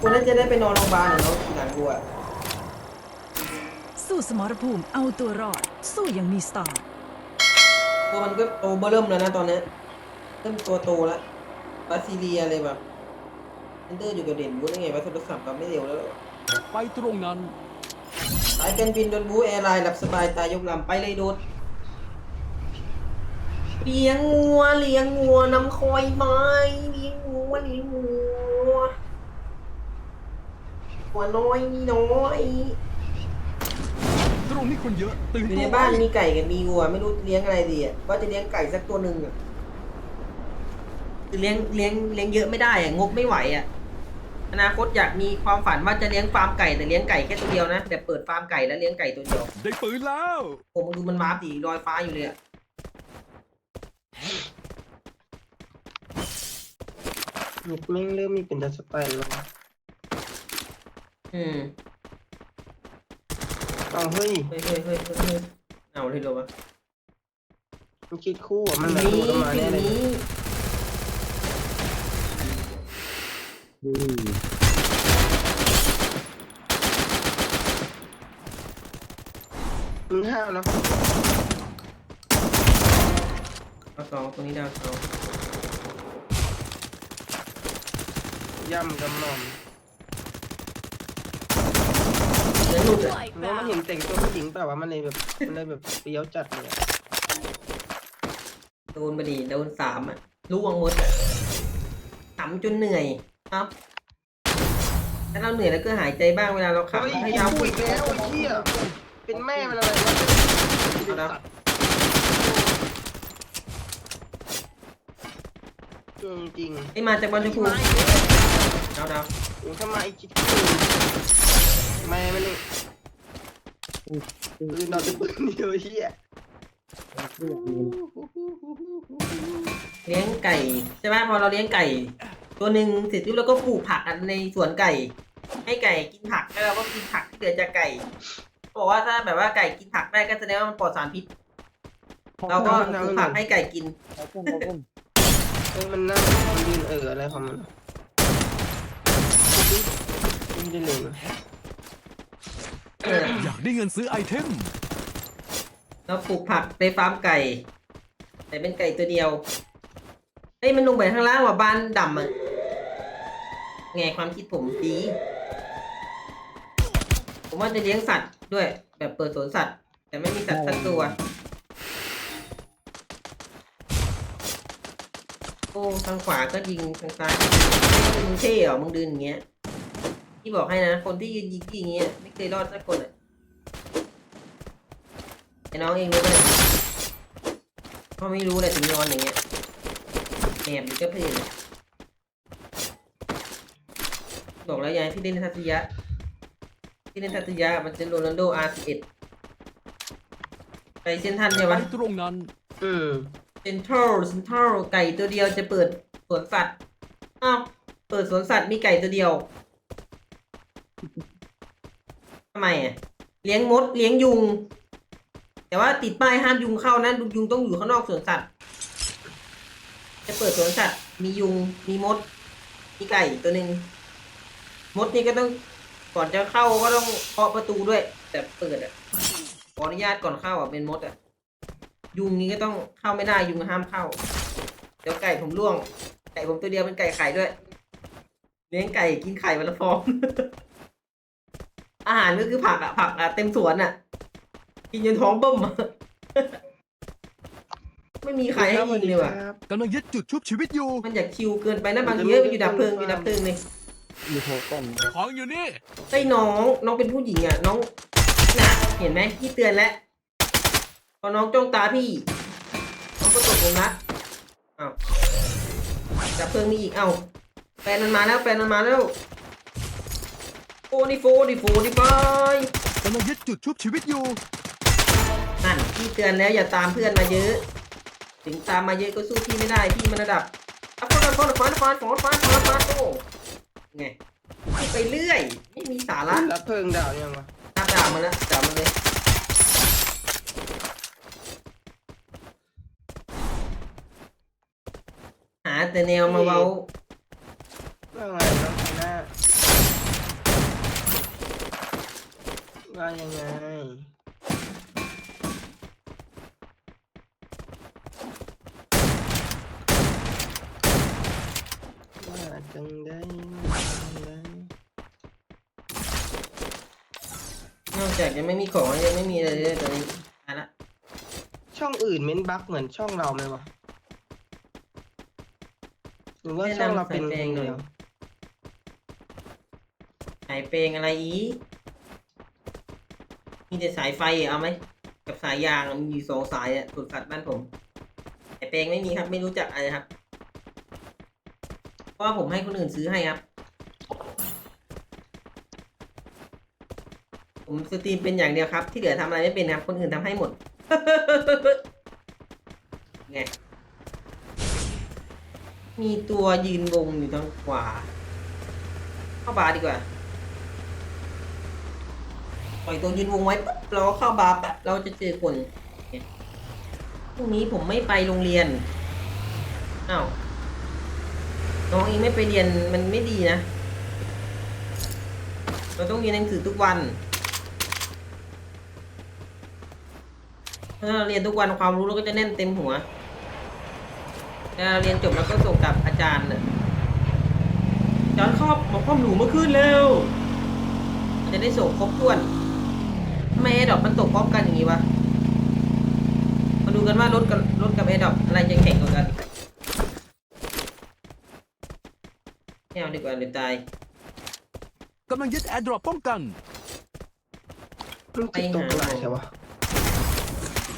กูน่าจะได้ไปนอนโรงพยาบาลเหรอเนาะทีหลังกูอะสู้สมรภูมิเอาตัวรอด สู้อยังมีสไตล์ตัวมันก็โตเบ้อเริ่มแล้วนะตอนเนี้ยเริ่มตัวโตแล้วบาซิเลียเลยแบบเอนเดอร์อยู่กับเด่นบูได้ไงวะโทรศัพท์เราไม่เร็วแล้วเหรอไปตรงนั้น สายการบินโดนบูแอร์ไลน์หลับสบายตายยกลำไปเลยโดดเลี้ยงงัวเลี้ยงงัวน้ำคอยไม้เลี้ยงงัวเลี้ยงงัว หัวน้อยนี่น้อยตรงนี้คนเยอะ ตื่นอยู่ตัวในบ้านมีไก่กับมีวัว ไม่รู้เลี้ยงอะไรดีอะว่าจะเลี้ยงไก่สักตัวหนึ่งอะคือเลี้ยงเลี้ยงเลี้ยงเยอะไม่ได้อะงบไม่ไหวอะอนาคตอยากมีความฝันว่าจะเลี้ยงฟาร์มไก่แต่เลี้ยงไก่แค่ตัวเดียวนะแต่เปิดฟาร์มไก่แล้วเลี้ยงไก่ตัวเดียวได้ปืนแล้วผมดูมันมาสีลอยฟ้าอยู่เลยอะนกแม่งเริ่มมีเป็นดัสไปแล้ว อืมเอาเฮ้ยเฮ้ยเฮ้ยเฮ้ยเฮ้ยเฮ้ยเอาเลยเหรอวะมันคิดคู่อะมันแบบนี่โดดออกมาทีแน่เลยนี้มึงห้าวนะดาวสองตรงนี้ดาวสองย่ำกำนอม เดี๋ยวหลุดอะแล้วมันเห็นแต่งตัวผู้หญิงเปล่าวะมันเลยแบบมันเลยแบบเปรี้ยวจัดเลยอะโดนไปดิโดนสามอะล่วงหมดอะขำจนเหนื่อยเอ้าถ้าเราเหนื่อยแล้วก็หายใจบ้างเวลาเราเฮ้ยขำให้คิดดาวคู่อีกแล้วไอ้เหี้ยเป็นแม่มันอะไรวะเอาดาวจริงไอ้มาจากบอลๆชมพูไม่ดาวดาวถึงทำไมคิดคู่ แม่มันนี่ปืนนอนเป็นปืนเดียวไอ้เหี้ยเลี้ยงไก่ใช่ไหมพอเราเลี้ยงไก่ ตัวหนึ่งเสร็จปุ๊บเราก็ปลูกผักในสวนไก่ ให้ไก่กินผักแล้วเราก็กินผักที่เหลือจากไก่บอกว่าถ้าแบบว่าไก่กินผักได้ก็แสดงว่ามันปลอดสารพิษ เราก็ปลูกผักให้ไก่กินเฮ้ยมันนั่งมันยืนเอออะไรของมันไม่ได้เลยเอยากได้เงินซื้อไอเทม เราปลูกผักในฟาร์มไก่ แต่เป็นไก่ตัวเดียวเฮ้ยมันลงไปข้างล่างว่ะบ้านดำอะไงความคิดผมดี ผมว่าจะเลี้ยงสัตว์ด้วย แบบเปิดสวนสัตว์ แต่ไม่มีสัตว์สักตัว โอ้ทางขวาก็ยิงทางซ้ายมึงเท่เหรอมึงเดินอย่างเงี้ย ที่บอกให้นะ คนที่ยืนยิงที่อย่างเงี้ยไม่เคยรอดสักคนอะไอ้น้องเองรู้ไหมเขาไม่รู้เลยถึงนอนอย่างเงี้ยแอบอยู่ก็เพื่อนบอกแล้วยายที่เล่นทัศยะที่เล่นทัศยะมันจะโรนัลโด R11 ไปเส้นทันเนี่ยไปวะตรงนั้นอืมเซ็นทรัลเซ็นทรัลไก่ตัวเดียวจะเปิดสวนสัตว์อ้าวเปิดสวนสัตว์มีไก่ตัวเดียว ทำไมอะเลี้ยงมดเลี้ยงยุง แต่ว่าติดป้ายห้ามยุงเข้านะยุงต้องอยู่ข้างนอกสวนสัตว์ จะเปิดสวนสัตว์ มียุงมีมด มีไก่ตัวหนึ่งมดนี่ก็ต้องก่อนจะเข้าก็ต้องเคาะประตูด้วย แต่เปิดอะขออนุญาตก่อนเข้าอะเป็นมดอะยุงนี้ก็ต้องเข้าไม่ได้ยุงห้ามเข้า เดี๋ยวไก่ผมร่วง ไก่ผมตัวเดียวเป็นไก่ไข่ด้วย เลี้ยงไก่กินไข่วันละฟอง อาหารก็คือผักอะผักอะเต็มสวนอะกินจนท้องเบิ่มอะไม่มีใครให้ยิงเลยว่ะครับกำลังยึดจุดชุบชีวิตอยู่ มันอยากคิวเกินไปนะบางทีก็อยู่ดับเพลิงอยู่ดับเพลิงเลยของอยู่นี่ไอ้ยน้องน้องเป็นผู้หญิงอะน้องน่ะเห็นไหมพี่เตือนแล้วพอน้องจ้องตาพี่น้องก็ตกผมนะอ้าวดับเพลิงมีอีกเอ้าแฟนมันมาแล้วแฟนมันมาแล้ว โฟดิโฟดิโฟดิบายกำลังยึดจุดชุบชีวิตอยู่ นั่นพี่เตือนแล้วอย่าตามเพื่อนมาเยอะ ถึงตามมาเยอะก็สู้พี่ไม่ได้พี่มันระดับอะฟอนฟอนฟอนฟอนฟอนฟอนฟอนฟอนโอ้ไงพูดไปเรื่อย ไม่มีสาระรับเพิงดาวยังวะตามด่ามาแล้วด่ามาเลยหาแต่แนวมาเว้าว่าไงครับหน้า ว่ายังไง ว่าจังได้ว่าจังได้นอกจากยังไม่มีของแล้วยังไม่มีอะไรเลยตอนนี้มาละช่องอื่นเม้นบั๊กเหมือนช่องเราไหมวะหรือว่าช่องเราเป็นคนเดียวสายเปลงอะไรอีก มีแต่สายไฟเอาไหมกับสายยางมีอยู่สองสายอะสุดสัตว์บ้านผมสายเปลงไม่มีครับไม่รู้จักอะไรครับเพราะว่าผมให้คนอื่นซื้อให้ครับ ผมสตรีมเป็นอย่างเดียวครับ ที่เหลือทำอะไรไม่เป็นครับ คนอื่นทำให้หมดไงมีตัวยืนวงอยู่ทางขวา เข้าบาร์ดีกว่า ปล่อยตัวยืนวงไว้ปุ๊บเราก็เข้าบาร์ปั๊บเราจะเจอคนเนี่ยพรุ่งนี้ผมไม่ไปโรงเรียนอ้าวน้องเองไม่ไปเรียนมันไม่ดีนะ เราต้องเรียนหนังสือทุกวันถ้าเราเรียนทุกวันความรู้เราก็จะแน่นเต็มหัวถ้าเราเรียนจบแล้วก็ส่งกับอาจารย์น่ะอาจารย์ครับมาความหนูเมื่อคืนแล้ว จะได้ส่งครบถ้วน ไมแอร์ดรอปมันตกพร้อมกันอย่างนี้วะ มาดูกันว่ารถกับรถกับแอร์ดรอปอะไรจะแข่งกว่ากันไม่เอาดีกว่าเดี๋ยวตายกำลังยึดแอร์ดรอปป้องกันมันติดตกหลายใช่ปะ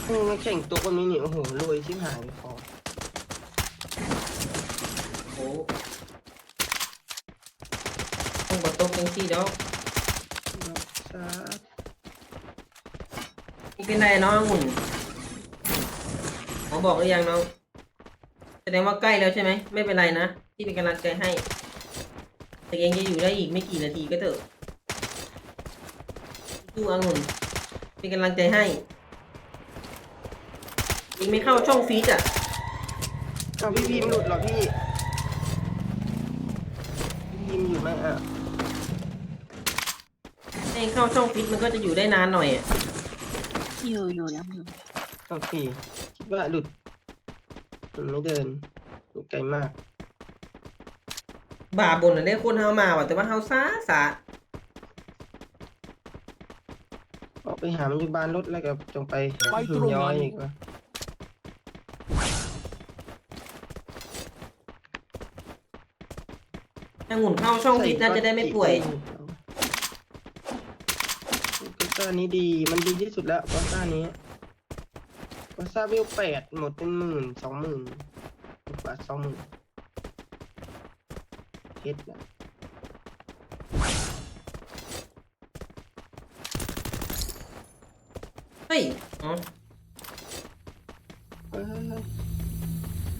เออแข่งตัวคนนี้นี่โอ้โหรวยชิบหายเลยคอโอ้ต้องบดตกยังซี่ดอกซานี่เป็นไรน้ององุ่นหมอบอกหรือยังน้องแสดงว่าใกล้แล้วใช่ไหมไม่เป็นไรนะที่เป็นกำลังใจให้ แต่ยังจะอยู่ได้อีกไม่กี่นาทีก็เถอะดูองุ่นเป็นกำลังใจให้ยิงไม่เข้าช่องฟีดอะเอาพี่พิมพ์หลุดเหรอพี่พี่พิมพ์อยู่ไหมอะให้เข้าช่องฟีดมันก็จะอยู่ได้นานหน่อยอะ อยู่อยู่แล้วอยู่โอเคคิดว่าหลุดมันไม่เดินอยู่ไกลมาก บาบนอะได้คนเฮามาว่ะแต่ว่าเฮาซาสาออกไปหามันอยู่บ้านรถแล้วก็จงไปไปตรงนั้น ย้อยอีกว่าถ้าหมุนเข้าช่องฟีดน่าจะได้ไม่ป่วยก็ ซ่านี้ดี มันดีที่สุดแล้วก็ซ่านี้ก็ซ่าวิวแปดหมดเป็นหมื่นสองหมื่นกว่าสองหมื่นเพชรนะเฮ้ยอ๋อเอ้ย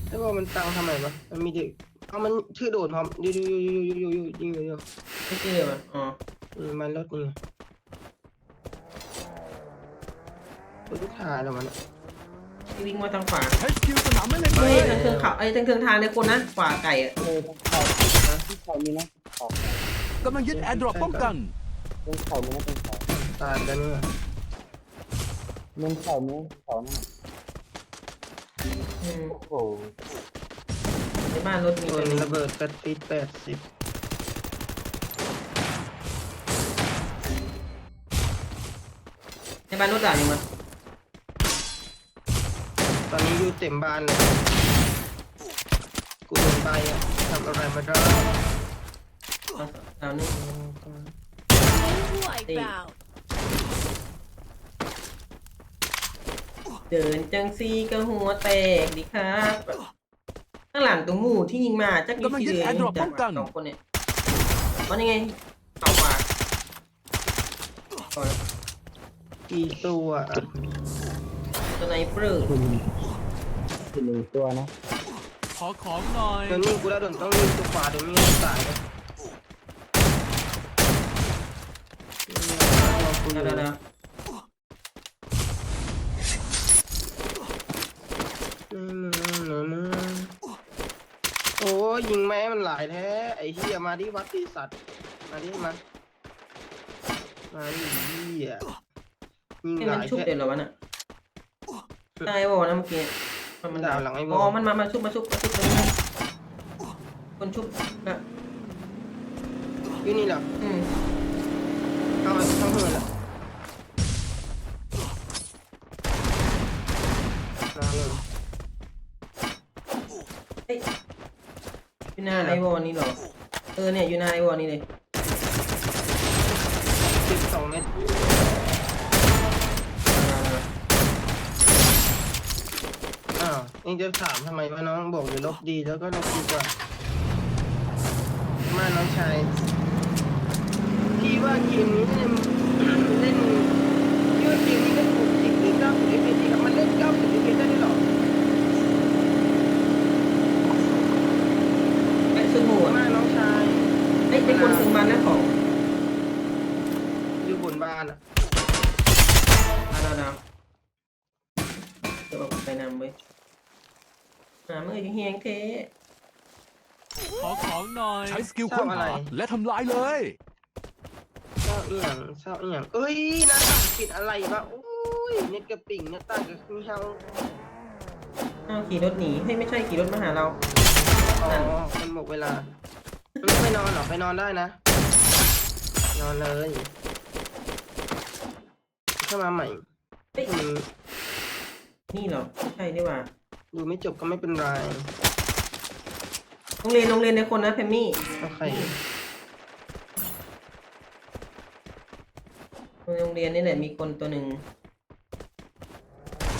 แล้วว่ามันตังทำไมวะมันมีเด็กเอามันชื่อโดดพร้อมยูยูยูยูยูยูยิงอยู่อยู่ไม่เจอว่ะอ๋ออืมมันรถนี่ไงรถ ลูกค้าแล้วมันอะที่วิ่งมาทางขวา HQ สนามไม่เล่นเลเฮ้ยยทางเทิงเขาไอ้ยทางเทิงทางในคนนะขวาไก่อะเออต้องเขาที่เขามีนะเขากำลังยึดแอร์ดรอปป้องกันเป็นเขามีนะเป็นเขาตายแล้วเนี่ยเป็นเขามีเขานะอืมโอ้โหในบ้านรถมีโดตัวนหนึงระเบิดแปดสิบแปดสิบในบ้านรถด่ายังมา ตอนนี้อยู่เต็มบ้านเลย กูโดนไปอะทำอะไรมาได้เอาดาวนี่ Wipe out เดินจังซีก็หัวแตกดิครับข้างหลังตรงหมู่ที่ยิงมาจักกำลังยึดเลย airdrop ป้องกัน สองคนเนี่ยอ๋อนี่ไงเอาขวาก่อนกี่ตัวอะตัวไหนเปลือก คุณคือหนึ่งตัวนะขอของหน่อยเดี๋ยวนี้กูแล้วโดนต้องยิงตัวขวาเดี๋ยวนี้ตายเลยเดี๋ยวเดี๋ยวเดี๋ยวโอ้ยยิงแม่มันหลายแท้ไอ้เหี้ยมาที่วัดที่สัตว์มาที่มามาดิเหี้ยยิงให้หมัลานยชุบแค่เดี๋ยวเหรอวะน่ะใช่บอกนะเมื่อกี้ มันมันดาวหลังไอ้บอลอ๋อมันมามาชุบมาชุบมาชุบตรงนี้นะคนชุบนะอยู่นี่เหรออืมเข้ามาเข้าเหินละมาเลยอยู่หน้าไอวอลนี่เหรอเออเนี่ยอยู่หน้าไอวอลนี่เลยสิบสองเมตร นี่จะถามทำไมว่าน้องบอกอยู่ลบดีแล้วก็ลบดีกว่า มาน้องชายพี่ว่าเกมนี้เนี่ยมันเล่นพี่ว่าเกมนี้ก็ถูกสิบหรือเก้าสิบเอฟเอครับมันเล่นเก้าสิบเอฟเอได้ด้วยเหรอ ไอ้ซึ่งหัว มาน้องชาย ไอ้ไอ้คนถึงมันนะของ อยู่บนบ้านอะ ดาวดาวเดี๋ยวเอาไปนำไว้ หาเมื่อยังเฮียงเทขอของหน่อย ใช้สกิลค้นหาและทำลายเลย เศร้าเอียงเศร้าเอียงเอ้ยหน้าต่างปิดอะไรวะโอ้ยเน็ตกระปิ่งหน้าต่างกับมีเฮาอ้าวขี่รถหนีเฮ้ยไม่ใช่ขี่รถมาหาเรา อ๋อมันหมดเวลามันไม่ไปนอนเหรอไปนอนได้นะ นอนเลยเข้ามาใหม่เฮ้ย อืมนี่เหรอไม่ใช่นี่หว่า ดูไม่จบก็ไม่เป็นไรโรงเรียนโรงเรียนในคนนะแพมมี่ โอเคโรงเรียนนี่แหละมีคนตัวหนึ่ง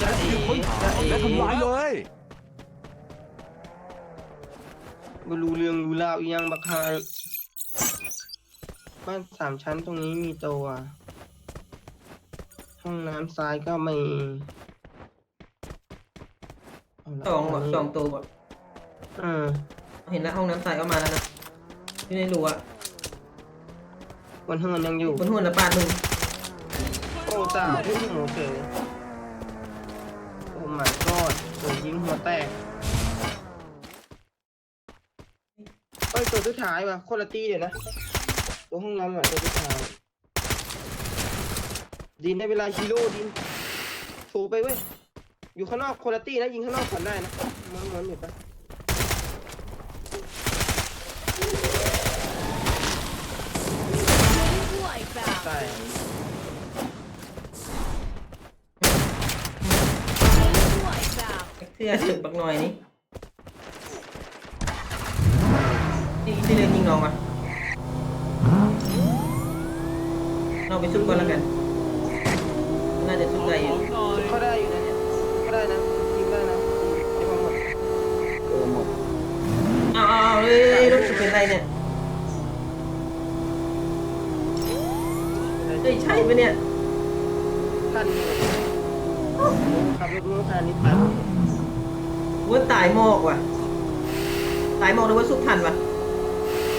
จะเอ๋ค้นหาจะเอ๋และทำลายเลยบรู้เรื่องรู้ราวอีหยังบักฮายบ้านสามชั้นตรงนี้มีตัว ห้องน้ำซ้ายก็มีเอาละ สองแบบนนี้สองตัวแบบเออเห็นแล้วห้องน้ำใสออกมาแล้วนะอยู่ในรั้วบนเฮือนยังอยู่บนหุ่นละปาดมึงโอ้จ้าพี่หมูเฉยโอ้ my god โดนยิงหัวแตกเอ้ยตัวสุดท้ายว่ะคนละตีเดี๋ยวนะ ตัวห้องน้ำอะตัวสุดท้ายดินได้เวลาฮีโร่ดินโชว์ไปเว้ย อยู่ข้างนอกคนละตีนะยิงข้างนอกก่อนได้นะมันมันอยู่ปะใช่เสื้อถึกบักหน่อยนี่นี่ที่เรียนยิงน้องวะเราไปชุบก่อนแล้วกัน น่าจะชุบขอได้อยู่องหน่อยก็ได้อยู่นะเนี่ยก็ได้นะยิงได้นะไอ้บอลหมด เออหมด เอาเอาเอาเลย รถฉุกเป็นไรเนี่ยเฮ้ยใช่ปะเนี่ยท่านขับรถมือคันนี้ทันว่าตายหมอกว่ะ ตายหมอกหรือว่าสุกทันวะ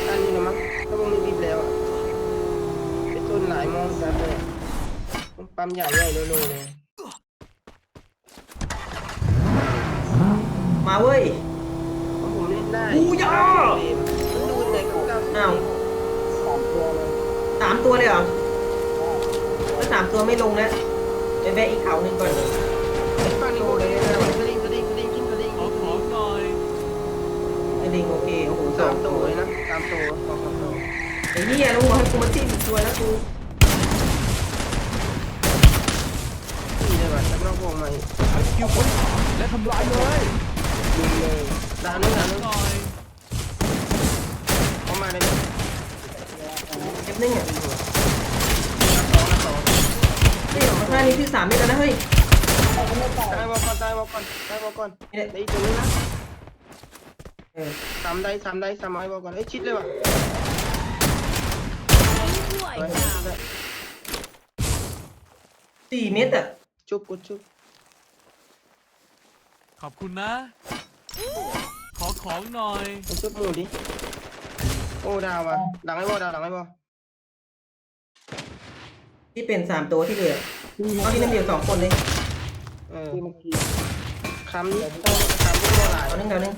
ท่านนี่นะมั้งก็วงนี้รีบแล้วอะไปชนหลายมองจัดเลยมันปั๊มใหญ่ใหญ่โลโลเลย มาเว้ย ได้อู้ยา มันดูในกับเก้าสิบอ้าว สามตัวเลยสามตัวเลยเหรอถ้าสามตัวไม่ลงแล้วไปแวะอีกเขาหนึ่งก่อนฝั่งนี้โอเคนะสลิงสลิงสลิงกินสลิงขอของหน่อยจะลิงโอเค โอ้โหสสาองมตัตัววเลยนะสามตัวสองสามตัวไอ้เหี้ยลุงบอกให้กูมาจิ้มอีกตัวแล้วกูนี่เลยว่ะแล้วก็วงมาอีกใช้สกิลค้นหาและทำลายเลยยิงเลย ดาวนึงดาวนึงหน่อยเข้ามาเลยเก็บนึงอะยิงหัวนัดสองนัดสองเฮ้ยมาท่านี้ที่สามนี่แล้วนะเฮ้ยตายบอกก่อนตายบอกก่อนตายบอกก่อนเนี่แหละได้อีกตัวนึงนะเออสามได้สามได้สามไม้บอกก่อนเอ้ยชิดเลยว่ะสี่เมตรอะ ชุบกดชุบขอบคุณนะ ขอของหน่อยกดชุบหมูดิ โอ้ดาวว่ะหลังไอ้บอดาวหลังไอ้บอที่เป็นสามตัวที่เหลือเอาที่นั่นเดียวสองคนเลยเออที่เมื่อกี้คำนี้ต้องคำนี้บ่หลายเอาหนึ่งเอาหนึ่ง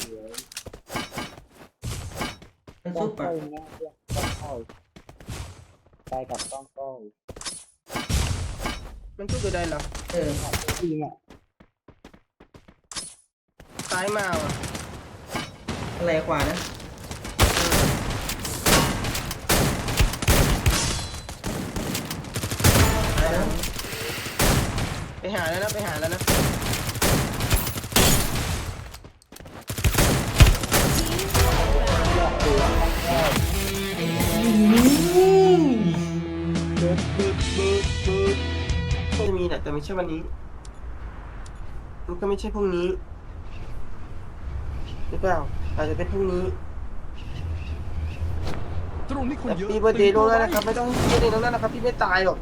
มันต้อซุงปอะเข้าเนี่ยต้องเข้าไปกับต้องเข้ามันสู้กับได้เหรอเออทีมอะซ้ายมาว่ะ อะไรขวานะซ้านะไปหาแล้วนะไปหาแล้วนะเบิร์ดเบิร์ดเบิร์ดเบิร์ดคงมีแหละแต่ไม่ใช่วันนี้ มันก็ไม่ใช่พรุ่งนี้ หรือเปล่า อาจจะเป็นพรุ่งนี้ตรงนี้คนแต่เยอะพี่เบิร์ดเดย์ล่วงหน้านะครับไม่ต้องเครียดเลยล่วงหน้านะครับพี่ไม่ตายหรอก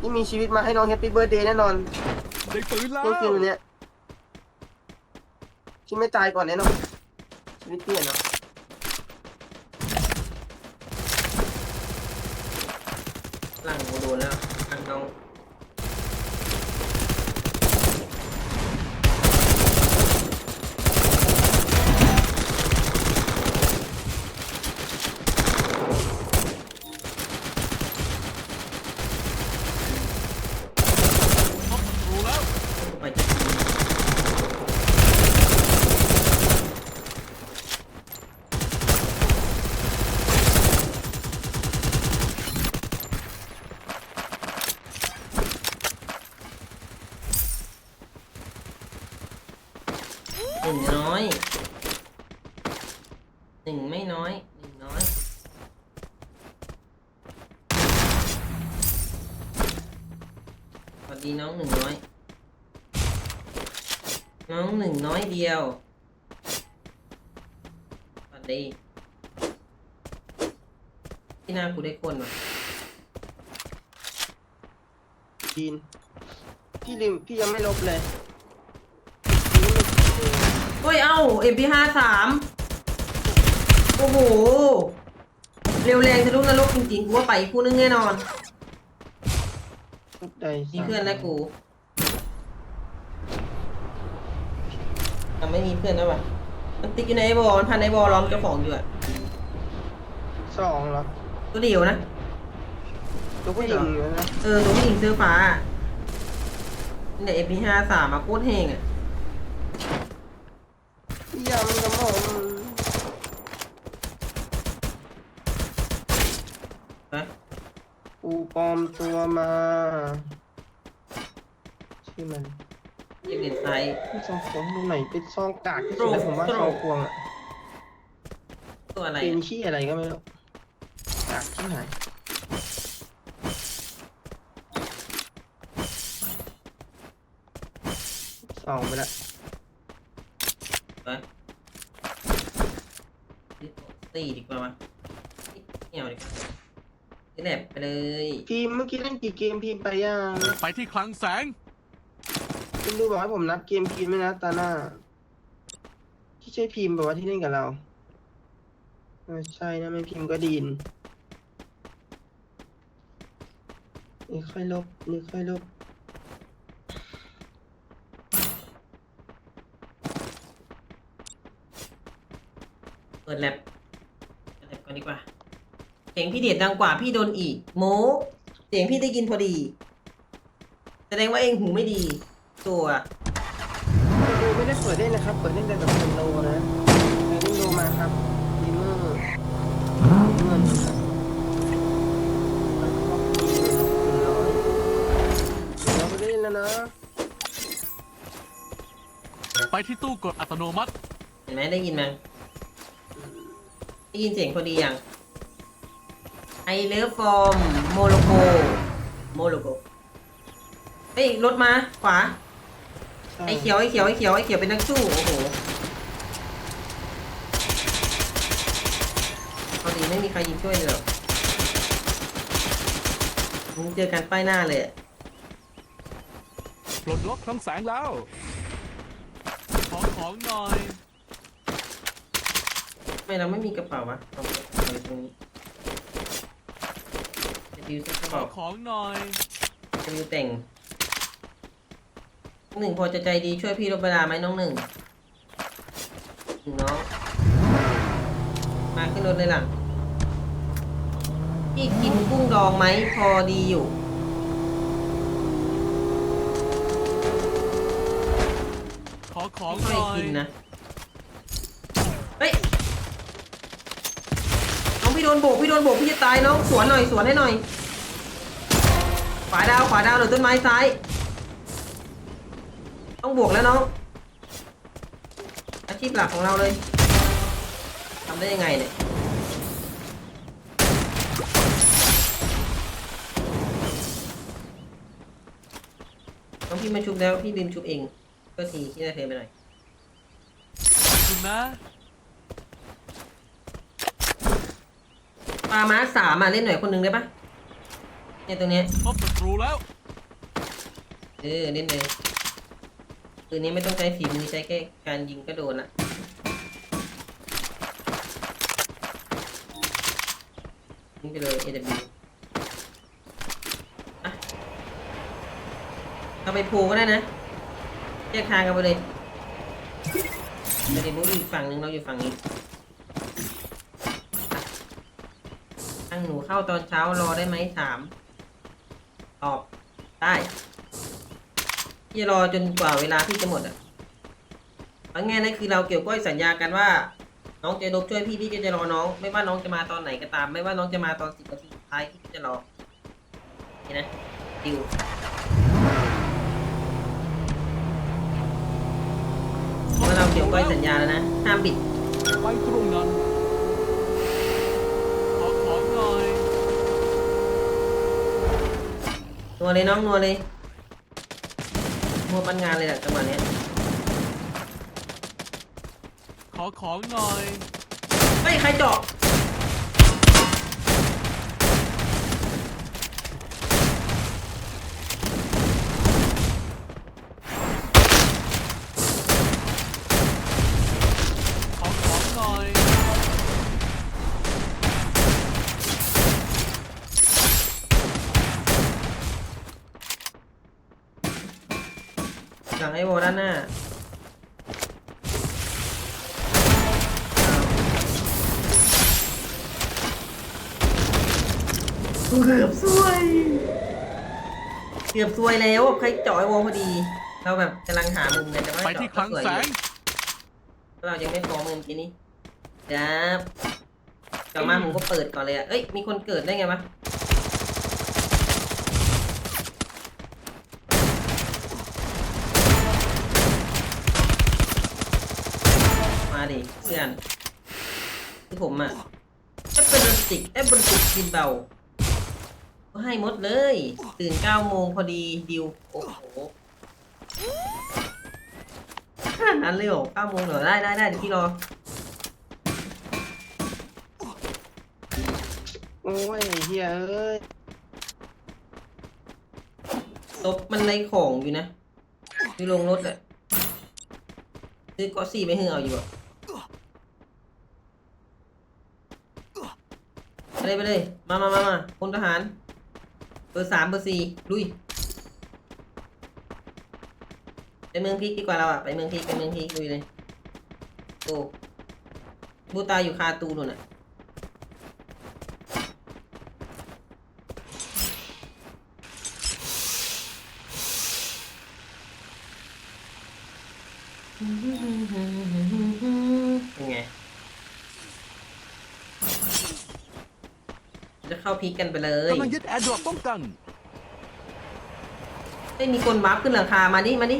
พี่มีชีวิตมาให้น้องแฮปปี้เบิร์ดเดย์แน่นอนได้ปืนแล้วนี่คือวันเนี้ยพี่ไม่ตายก่อนแน่นอนชีวิตเปลี่ยนเนาะหลังกูโดนแล้วหลังน้อง พบศัตรูแล้ว ไปจะกินหนึ่งน้อย หนึ่งไม่น้อย หนึ่งน้อย สวัสดีน้องหนึ่งน้อย น้องหนึ่งน้อยเดียวสวัสดีที่หน้ากูได้คนว่ะจีนพี่ลืมพี่ยังไม่ลบเลยเฮ้ย เอ้า MP ห้าสามโอ้โห เร็วแรงทะลุนรกจริงๆ กูว่าไปอีกคู่นึงแน่นอนลบใดมีเพื่อนแล้วกู ยังไม่มีเพื่อนแล้วว่ะมันติดอยู่ในไอ้บอลมันพันไอ้บอลล้อมเจ้าของอยู่อะสองเหรอตัวเดียวนะ ตัวผู้หญิงอยู่นะเออตัวผู้หญิงเสื้อฟ้าอะเนี่ย MP ห้าสามมาโคตรเฮงอะพี่ยำกับผมไปปูปลอมตัวมา ชื่อมัน เรียกเด่นไซส์ที่ซองควงตรงไหนเป็นซองกากที่สุดแล้วผมว่าซองควงอะตัวอะไรเป็นอะขี้อะไรก็ไม่รู้กากที่ไหนสองไปละไปตีดีกว่าวะเหี่ยวดีกว่านี่แหละไปเลย พีมเมื่อกี้เล่นกี่เกมพีมไปยังไปที่คลังแสง คุณดูบอกให้ผมนับเกมพีมไหมนะตาหน้า ที่ใช่พีมพ์บอกว่าที่เล่นกับเราไม่ใช่นะไม่พิมพ์ก็ดีนนี่ค่อยลบนี่ค่อยลบเปิดแลบเปิดแลบก่อนดีกว่า เสียงพี่เดชดังกว่าพี่โดนอีก โมเสียงพี่ได้ยินพอดี แสดงว่าเองหูไม่ดี ตัวดูไม่ได้เปิดเล่นนะครับ เปิดเล่นแต่แบบเป็นโลนะไปเล่นโลมาครับดีเมอร์เงินครับเราไปเล่นแล้วนะไปที่ตู้กดอัตโนมัติ เห็นไหมได้ยินไหมได้ยินเสียงพอดียังไอเลิฟฟอร์มโมโลโกโมโลโกเฮ้ยรถมา ขวาใช่ ไอเขียวไอเขียวไอเขียวไอเขียวเป็นนักสู้โอ้โหพอดีไม่มีใครยิงช่วยเลยหรอกมึงเจอกันป้ายหน้าเลยอะปลดล็อกคลังแสงแล้ว ขอของหน่อย ทำไมเราไม่มีกระเป๋าวะเอาไปเอาไปตรงนี้จะดิวสักกระขอเป๋าของหน่อย จะดิวแต่ง หนึ่งพอจะใจดีช่วยพี่รบดาไหมน้องหนึ่งน้อง มาขึ้นรถเลยหลังพี่กินกุ้งดองไหมพอดีอยู่ ขอของหไม่น่อยกินนะ เฮ้ย น้องพี่โดนโบกพี่โดนโบกพี่จะตายน้องสวนหน่อยสวนให้หน่อย ขวาดาวขวาดาวหรือต้นไม้ซ้าย ต้องบวกแล้วน้อง อาชีพหลักของเราเลยทำได้ยังไงเนี่ยน้องพี่มาชุบแล้วพี่ลืมชุบเองก็ทีที่จะเทไปหน่อยคุณนะปามาสามอะเล่นหน่อยคนหนึ่งได้ปะเนี่ยตรงเนี้ยพบศัตรูแล้ว เออเล่นเลย ปืนนี้ไม่ต้องใช้ฝีมือใช้แค่การยิงก็โดนละยิงไปเลย AW อะเอาไปโพก็ได้นะแยกทางกันไปเลยแต่เดี๋ยวบุ๊อยู่อีกฝั่งหนึ่งเราอยู่ฝั่งนี้ทางหนูเข้าตอนเช้ารอได้ไหมถาม ตอบ ได้ พี่รอจนกว่าเวลาพี่จะหมดอะเอาง่ายนั่นคือเราเกี่ยวก้อยสัญญากันว่า น้องจะลบช่วยพี่พี่ก็จะรอน้อง ไม่ว่าน้องจะมาตอนไหนก็ตาม ไม่ว่าน้องจะมาตอนสิบนาทีสุดท้ายพี่ก็จะรอนี่นะดิวเพราะเราเกี่ยวก้อยสัญญาแล้วนะห้ามบิดไปตรงนั้นขอของหน่อยนัวเลยน้องนัวเลย มัวปันงานเลยแหละจังหวะเนี้ยขอของหน่อย เฮ้ยใครเจาะ ขอของหน่อย หลังไอโวด้านหน้า เกือบซ วยเกือบซวยแล้วใครเจาะไอโวพอดี เราแบบกำลังหามุมเลยแต่ว่าไปที่คลังแสง เรายังไม่พร้อมเมื่อกี้นี้ครับกลับมาผมก็เปิดก่อนเลยอะเอ้ย มีคนเกิดได้ไงวะมาดิเพื่อนคือผมอะแอปเปิลติกแอปเปิลติกกินเบา ก็ให้หมดเลย ตื่นเก้าโมงพอดีดิวโอ้โหขนาดนั้นเลยเหรอเก้าโมงเหรอได้ได้ได้เดี๋ยวพี่รอโอ้ยเฮียเอ้ยตบมันในของอยู่นะอยู่ลงรถอะซื้อก็ซี่ไม่ให้เอาอยู่อะไปเลยไปเลย มามามามาพลทหาร เบอร์สามเบอร์สี่ลุย ไปเมืองพีกดีกว่าเราอะไปเมืองพีกไปเมืองพีกลุยเลย โอ้บูตาอยู่คาตูนู่นอะเป็นไง จะเข้าพีกกันไปเลยกำลังยึดแอร์ดรอปป้องกัน ไม่มีคนบัฟขึ้นหลังคามาดิมาดิ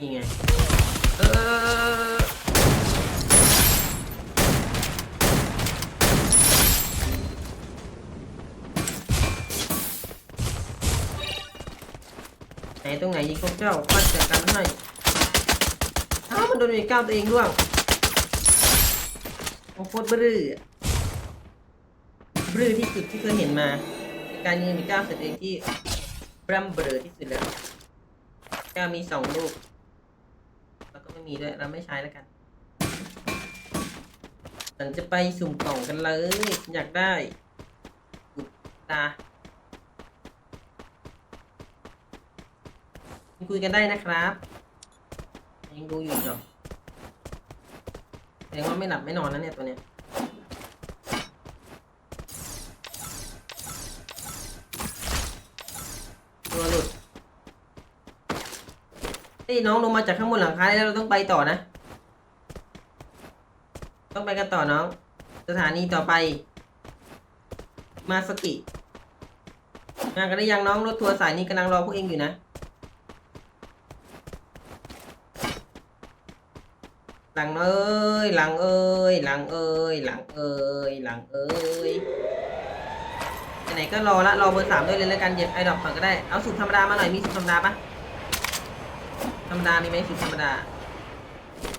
นี่ไงเออ ไหนตรงไหนยิงพวกเจ้าฟัดจัดการให้อ้าวมันโดนอีกก้าวตัวเองด้วยโอ้โคตรบรื้อบรื้ที่สุดที่เคยเห็นมาการยิงมีก้าวเสร็จเองที่บรัมเบอร์ที่สุดแล้วก้าวมีสองลูกแล้วก็ไม่มีด้วยเราไม่ใช้แล้วกันฉันจะไปสุ่มกล่องกันเลย อยากได้ตา คุยกันได้นะครับยังดูอยู่อีกเอแสดงว่าไม่หลับไม่นอนนะเนี่ยตัวเนี้ยตัวหลุดเฮ้น้องลงมาจากข้างบนหลังคาแล้วเราต้องไปต่อนะ ต้องไปกันต่อน้อง สถานีต่อไป มาสกิมากันได้ยังน้องรถทัวร์สายนี้กำลังรอพวกเองอยู่นะ หลังเอ้ยหลังเอ้ยหลังเอ้ยหลังเอ้ยหลังเอ้ยไหนๆก็รอละรอเบอร์สามด้วยเลยแล้วกันเหยียบไอดอกก่อนก็ได้เอาสูตรธรรมดามาหน่อยมีสูตรธรรมดาปะธรรมดามีไหมสูตรธรรมดา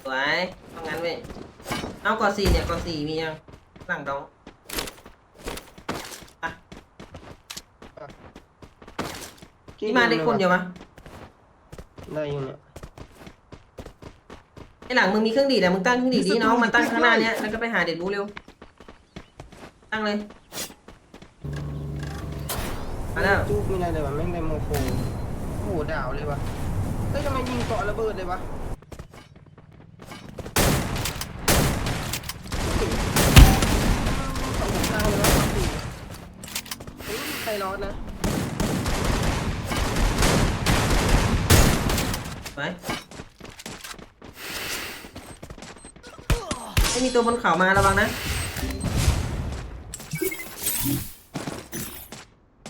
สวยทำงั้นเว้ยเอากอสี่เนี่ยกอสี่มียังหลังดองอะนี่มาได้คนเดียวปะได้อยู่เนี่ย ไอหลังมึงมีเครื่องดีดอะมึงตั้งเครื่องดีดดิน้องมันตั้งข้างหน้าเนี้ยแล้วก็ไปหาเด็ดรู้เร็ว ตั้งเลยมาแล้วจุกไม่ได้เลยวะแม่งได้โมโคโอ้โหดาวเลยวะเฮ้ยทำไมยิงเกาะระเบิดเลยวะสองทางเลยวะสองสี่เฮ้ยใครร้อนนะไป ไม่มีตัวบนเขามาระวังนะ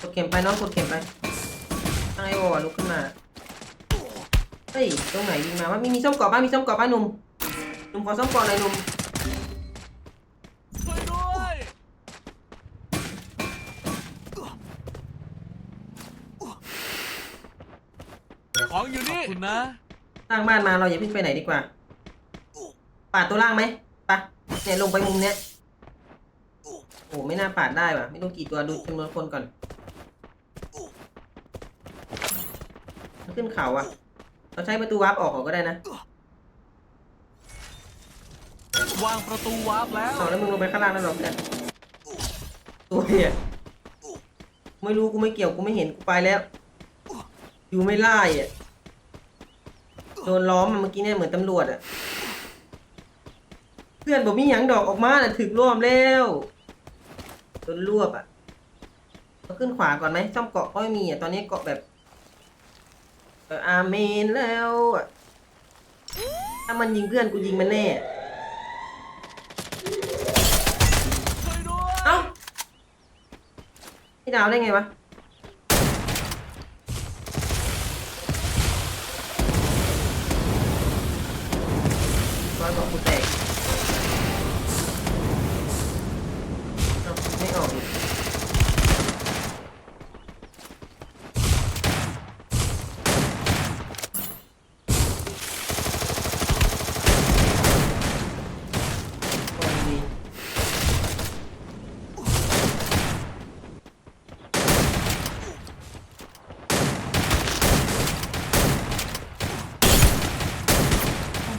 กดเข็มไปน้องกดเข็มไปตั้งไอโออะลุกขึ้นมาเฮ้ยตรงไหนยิงมาว่ามีมีส้มกรอบบ้างมีส้มกรอบบ้างหนุ่มหนุ่มขอส้มกรอบหน่อยหนุ่มช่วยด้วยของอยู่นี่ขอบคุณนะสร้างบ้านมาเราอย่าเพิ่งไปไหนดีกว่าปาดตัวล่างไหมไปะเนี่ยลงไปมุมเนี้ยโอ้ไม่น่าปาดได้ว่ะ ไม่รู้กี่ตัวดูจำนวนคนก่อนมันขึ้นเขาอะ เราใช้ประตูวาร์ปออกก่อนก็ได้นะวางประตูวาร์ปแล้วเอาแล้วมึงลงไปข้างล่างแล้วเหรอเพื่อนตัวเหี้ยไม่รู้กูไม่เกี่ยวกูไม่เห็นกูไปแล้ว อยู่ไม่ไล่อะโดนล้อมอะเมื่อกี้เนี่ยเหมือนตำรวจอะเพื่อนบอกมีหยังดอกออกมาน่ะถึกรวมแล้วโดนรวบอะเราขึ้นขวาก่อนไหมซ่อมเกาะก็ไม่มีอะตอนนี้เกาะแบบเอออาเมนแล้วอะถ้ามันยิงเพื่อนกูยิงมันแน่เอ้าพี่ดาวได้ไงวะ ร้อยบอกกูแตกเอ้าไม่ออกอีกโอ้ยดี โอ้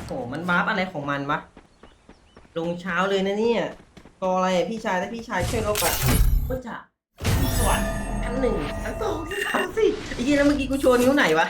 โห มันวาร์ปอะไรของมันวะ ลงเช้าเลยนะเนี่ยรออะไรอะพี่ชายถ้าพี่ชายช่วยลบอะก็จะสวัสดชั้นหนึ่งชั้นสองชั้นสามสี่ไอ้ยี่แล้วเมื่อกี้กูโชว์นิ้วไหนวะ